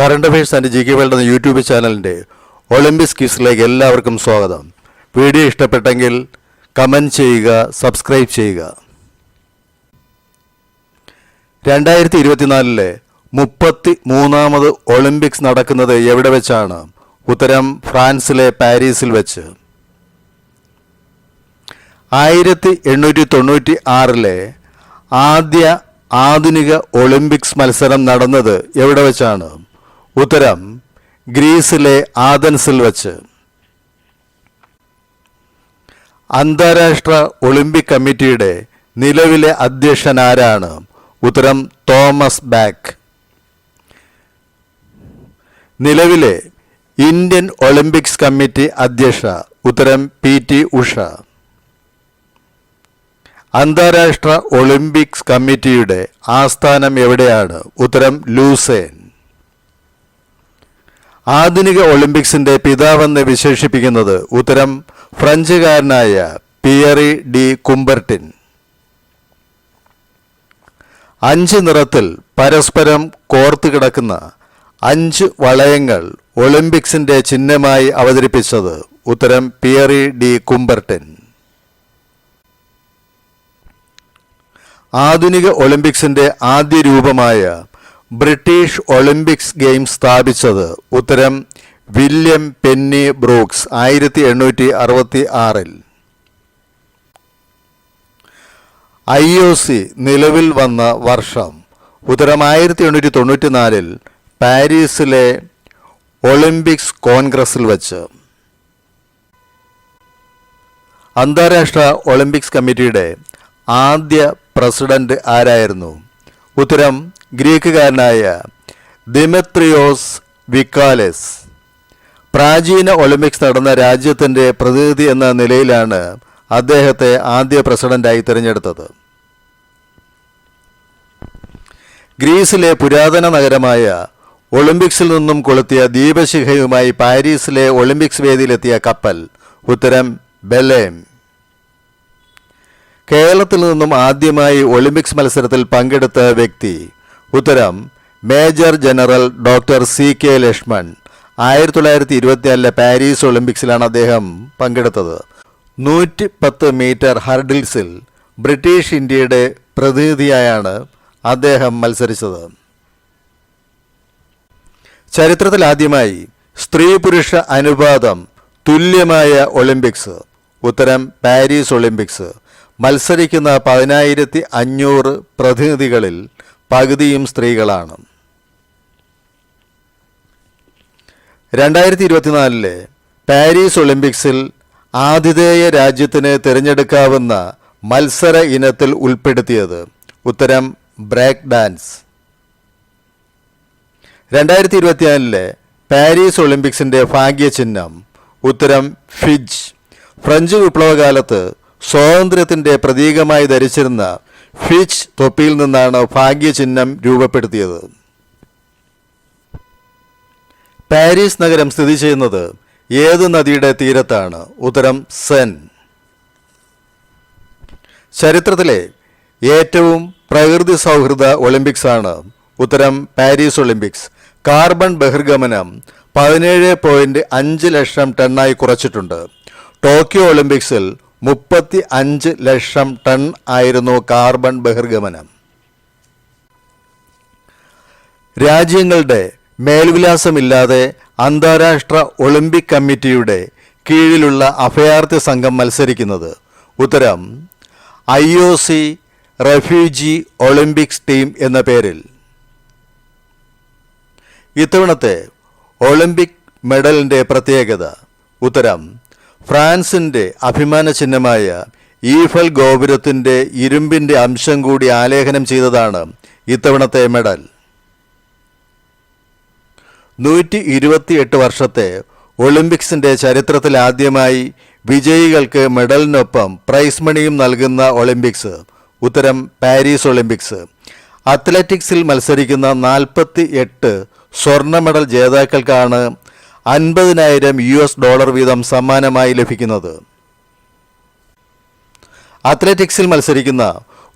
Current affairs and G K world എന്ന YouTube ചാനലിന്റെ Olympics ക്വിസിലേക്ക് എല്ലാവർക്കും സ്വാഗതം. വീഡിയോ ഇഷ്ടപ്പെട്ടെങ്കിൽ കമന്റ് ചെയ്യുക സബ്സ്ക്രൈബ് ചെയ്യുക. രണ്ടായിരത്തി ഇരുപത്തിനാലിലെ മുപ്പത്തി മൂന്നാമത് ഒളിമ്പിക്സ് നടക്കുന്നത് എവിടെ വെച്ചാണ്? ഉത്തരം ഫ്രാൻസിലെ പാരീസിൽ വെച്ച്. ആയിരത്തി എണ്ണൂറ്റി തൊണ്ണൂറ്റി ആറിലെ ആദ്യ ആധുനിക ഒളിമ്പിക്സ് മത്സരം നടന്നത് എവിടെ വെച്ചാണ്? ഉത്തരം ഗ്രീസിലെ ആദൻസിൽ വച്ച്. അന്താരാഷ്ട്ര ഒളിമ്പിക് കമ്മിറ്റിയുടെ നിലവിലെ അധ്യക്ഷൻ ആരാണ് ഉത്തരം തോമസ് ബാക്ക്. നിലവിലെ ഇന്ത്യൻ ഒളിമ്പിക്സ് കമ്മിറ്റി അധ്യക്ഷ ഉത്തരം പി ടി ഉഷ. അന്താരാഷ്ട്ര ഒളിമ്പിക്സ് കമ്മിറ്റിയുടെ ആസ്ഥാനം എവിടെയാണ്? ഉത്തരം ലൂസേൻ. ആധുനിക ഒളിമ്പിക്സിന്റെ പിതാവെന്ന് വിശേഷിപ്പിക്കുന്നത് ഉത്തരം ഫ്രഞ്ചുകാരനായ പിയറി ഡി കുംബർട്ടിൻ. അഞ്ച് നിറത്തിൽ പരസ്പരം കോർത്തു കിടക്കുന്ന അഞ്ച് വളയങ്ങൾ ഒളിമ്പിക്സിന്റെ ചിഹ്നമായി അവതരിപ്പിച്ചത് ഉത്തരം പിയറി ഡി കുംബർട്ടിൻ. ആധുനിക ഒളിമ്പിക്സിന്റെ ആദ്യ രൂപമായ ബ്രിട്ടീഷ് ഒളിമ്പിക്സ് ഗെയിംസ് സ്ഥാപിച്ചത് ഉത്തരം വില്യം പെന്നി ബ്രൂക്സ് ആയിരത്തി എണ്ണൂറ്റി അറുപത്തി ആറിൽ ഐ ഒ സി നിലവിൽ വന്ന വർഷം ഉത്തരം ആയിരത്തി എണ്ണൂറ്റി തൊണ്ണൂറ്റി നാലിൽ പാരീസിലെ ഒളിമ്പിക്സ് കോൺഗ്രസിൽ വച്ച്. അന്താരാഷ്ട്ര ഒളിമ്പിക്സ് കമ്മിറ്റിയുടെ ആദ്യ പ്രസിഡന്റ് ആരായിരുന്നു? ഉത്തരം ഗ്രീക്കുകാരനായ ദിമെത്രിയോസ് വിക്കാലെസ്. പ്രാചീന ഒളിമ്പിക്സ് നടന്ന രാജ്യത്തിന്റെ പ്രതിനിധി എന്ന നിലയിലാണ് അദ്ദേഹത്തെ ആദ്യ പ്രസിഡന്റായി തിരഞ്ഞെടുത്തത്. ഗ്രീസിലെ പുരാതന നഗരമായ ഒളിമ്പിക്സിൽ നിന്നും കൊളുത്തിയ ദീപശിഖയുമായി പാരീസിലെ ഒളിമ്പിക്സ് വേദിയിലെത്തിയ കപ്പൽ ഉത്തരം ബെലേം കേരളത്തിൽ നിന്നും ആദ്യമായി ഒളിമ്പിക്സ് മത്സരത്തിൽ പങ്കെടുത്ത വ്യക്തി. ഉത്തരം major general doctor C K Lakshman. ആയിരത്തി തൊള്ളായിരത്തി ഇരുപത്തിനാലിലെ പാരീസ് ഒളിമ്പിക്സിലാണ് അദ്ദേഹം പങ്കെടുത്തത്. നൂറ്റി പത്ത് മീറ്റർ ഹർഡിൽസിൽ ബ്രിട്ടീഷ് ഇന്ത്യയുടെ പ്രതിനിധിയായാണ് അദ്ദേഹം മത്സരിച്ചത്. ചരിത്രത്തിലാദ്യമായി സ്ത്രീ പുരുഷ അനുപാതം തുല്യമായ ഒളിമ്പിക്സ്. ഉത്തരം പാരീസ് ഒളിമ്പിക്സ്. മത്സരിക്കുന്ന പതിനായിരത്തി അഞ്ഞൂറ് പ്രതിനിധികളിൽ പകുതിയും സ്ത്രീകളാണ്. രണ്ടായിരത്തി ഇരുപത്തിനാലിലെ പാരീസ് ഒളിമ്പിക്സിൽ ആതിഥേയ രാജ്യത്തിന് തിരഞ്ഞെടുക്കാവുന്ന മത്സര ഇനത്തിൽ ഉൾപ്പെടുത്തിയത് ഉത്തരം ബ്രേക്ക് ഡാൻസ്. രണ്ടായിരത്തി ഇരുപത്തിനാലിലെ പാരീസ് ഒളിമ്പിക്സിന്റെ ഭാഗ്യചിഹ്നം ഉത്തരം ഫിജ്. ഫ്രഞ്ച് വിപ്ലവകാലത്ത് സ്വാതന്ത്ര്യത്തിന്റെ പ്രതീകമായി ധരിച്ചിരുന്ന ഫിച്ച് തൊപ്പിയിൽ നിന്നാണ് ഭാഗ്യചിഹ്നം രൂപപ്പെടുത്തിയത്. പാരീസ് നഗരം സ്ഥിതി ചെയ്യുന്നത് ഏത് നദിയുടെ തീരത്താണ്? ഉത്തരം സെൻ. ചരിത്രത്തിലെ ഏറ്റവും പ്രകൃതി സൗഹൃദ ഒളിമ്പിക്സ് ആണ്. ഉത്തരം പാരീസ് ഒളിമ്പിക്സ്. കാർബൺ ബഹിർഗമനം പതിനേഴ് പോയിന്റ് അഞ്ച് ലക്ഷം ടണ്ണായി കുറച്ചിട്ടുണ്ട്. ടോക്കിയോ ഒളിമ്പിക്സിൽ മുപ്പത്തി അഞ്ച് ലക്ഷം ടൺ ആയിരുന്നു കാർബൺ ബഹിർഗമനം. രാജ്യങ്ങളുടെ മേൽവിലാസമില്ലാതെ അന്താരാഷ്ട്ര ഒളിമ്പിക് കമ്മിറ്റിയുടെ കീഴിലുള്ള അഭയാർത്ഥി സംഘം മത്സരിക്കുന്നത്. ഉത്തരം I O C refugee Olympics team എന്ന പേരിൽ. ഇത്തവണത്തെ ഒളിമ്പിക് മെഡലിന്റെ പ്രത്യേകത. ഉത്തരം ഫ്രാൻസിന്റെ അഭിമാന ചിഹ്നമായ ഈഫൽ ഗോപുരത്തിന്റെ ഇരുമ്പിന്റെ അംശം കൂടി ആലേഖനം ചെയ്തതാണ് ഇത്തവണത്തെ മെഡൽ. നൂറ്റി ഇരുപത്തിയെട്ട് വർഷത്തെ ഒളിമ്പിക്സിന്റെ ചരിത്രത്തിൽ ആദ്യമായി വിജയികൾക്ക് മെഡലിനൊപ്പം പ്രൈസ് മണിയും നൽകുന്ന ഒളിമ്പിക്സ് ഉത്തരം പാരീസ് ഒളിമ്പിക്സ്. അത്ലറ്റിക്സിൽ മത്സരിക്കുന്ന നാൽപ്പത്തി എട്ട് സ്വർണ മെഡൽ ജേതാക്കൾക്കാണ് അൻപതിനായിരം യു എസ് ഡോളർ വീതം സമ്മാനമായി ലഭിക്കുന്നത്. അത്ലറ്റിക്സിൽ മത്സരിക്കുന്ന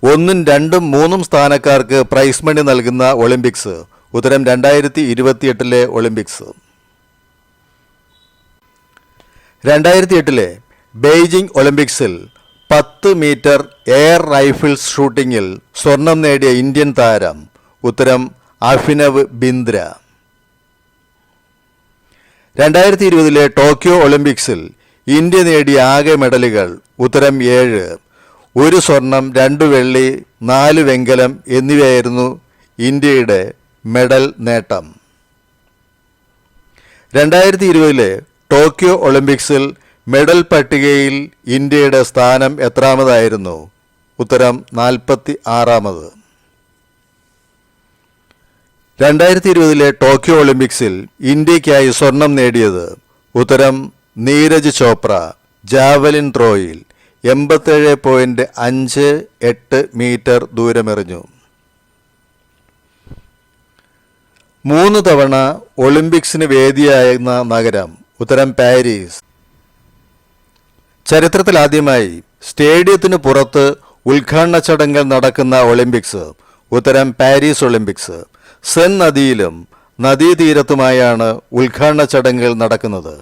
ഒന്നും രണ്ടും മൂന്നും സ്ഥാനക്കാർക്ക് പ്രൈസ് മണി നൽകുന്ന ഒളിമ്പിക്സ് ഉത്തരം രണ്ടായിരത്തി ഇരുപത്തിയെട്ടിലെ ഒളിമ്പിക്സ്. രണ്ടായിരത്തി എട്ടിലെ ബെയ്ജിംഗ് ഒളിമ്പിക്സിൽ പത്ത് മീറ്റർ എയർ റൈഫിൾ ഷൂട്ടിങ്ങിൽ സ്വർണം നേടിയ ഇന്ത്യൻ താരം ഉത്തരം അഭിനവ് ബിന്ദ്ര. രണ്ടായിരത്തി ഇരുപതിലെ ടോക്കിയോ ഒളിമ്പിക്സിൽ ഇന്ത്യ നേടിയ ആകെ മെഡലുകൾ ഉത്തരം ഏഴ്. ഒരു സ്വർണം രണ്ട് വെള്ളി നാല് വെങ്കലം എന്നിവയായിരുന്നു ഇന്ത്യയുടെ മെഡൽ നേട്ടം. രണ്ടായിരത്തി ഇരുപതിലെ ടോക്കിയോ ഒളിമ്പിക്സിൽ മെഡൽ പട്ടികയിൽ ഇന്ത്യയുടെ സ്ഥാനം എത്രാമതായിരുന്നു? ഉത്തരം നാൽപ്പത്തി ആറാമത് രണ്ടായിരത്തി ഇരുപതിലെ ടോക്കിയോ ഒളിമ്പിക്സിൽ ഇന്ത്യയ്ക്കായി സ്വർണം നേടിയത് ഉത്തരം നീരജ് ചോപ്ര ജാവലിൻ ത്രോയിൽ എൺപത്തേഴ് പോയിന്റ് അഞ്ച് എട്ട് മീറ്റർ ദൂരമെറിഞ്ഞു. മൂന്ന് തവണ ഒളിമ്പിക്സിന് വേദിയായിരുന്ന നഗരം ഉത്തരം പാരീസ്. ചരിത്രത്തിലാദ്യമായി സ്റ്റേഡിയത്തിന് പുറത്ത് ഉദ്ഘാടന ചടങ്ങുകൾ നടക്കുന്ന ഒളിമ്പിക്സ് ഉത്തരം പാരീസ് ഒളിമ്പിക്സ്. സെൻ നദിയിലും നദീതീരത്തുമായാണ് ഉദ്ഘാടന ചടങ്ങുകൾ നടക്കുന്നത്.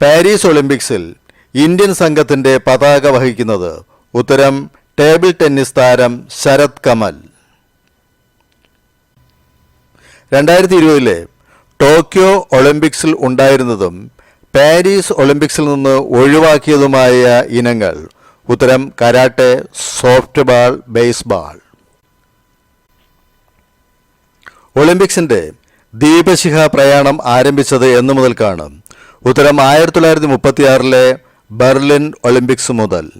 പാരീസ് ഒളിമ്പിക്സിൽ ഇന്ത്യൻ സംഘത്തിന്റെ പതാക വഹിക്കുന്നത് ഉത്തരം ടേബിൾ ടെന്നീസ് താരം ശരത് കമൽ. രണ്ടായിരത്തി ഇരുപതിലെ ടോക്കിയോ ഒളിമ്പിക്സിൽ ഉണ്ടായിരുന്നതും പാരീസ് ഒളിമ്പിക്സിൽ നിന്ന് ഒഴിവാക്കിയതുമായ ഇനങ്ങൾ ഉത്തരം കരാട്ടെ സോഫ്റ്റ് ബാൾ ബേസ്ബാൾ. ഒളിമ്പിക്സിന്റെ ദീപശിഖ പ്രയാണം ആരംഭിച്ചത് എന്നു മുതൽക്കാണ്. ഉത്തരം ആയിരത്തി തൊള്ളായിരത്തി മുപ്പത്തിയാറിലെ ബെർലിൻ ഒളിമ്പിക്സ് മുതൽ.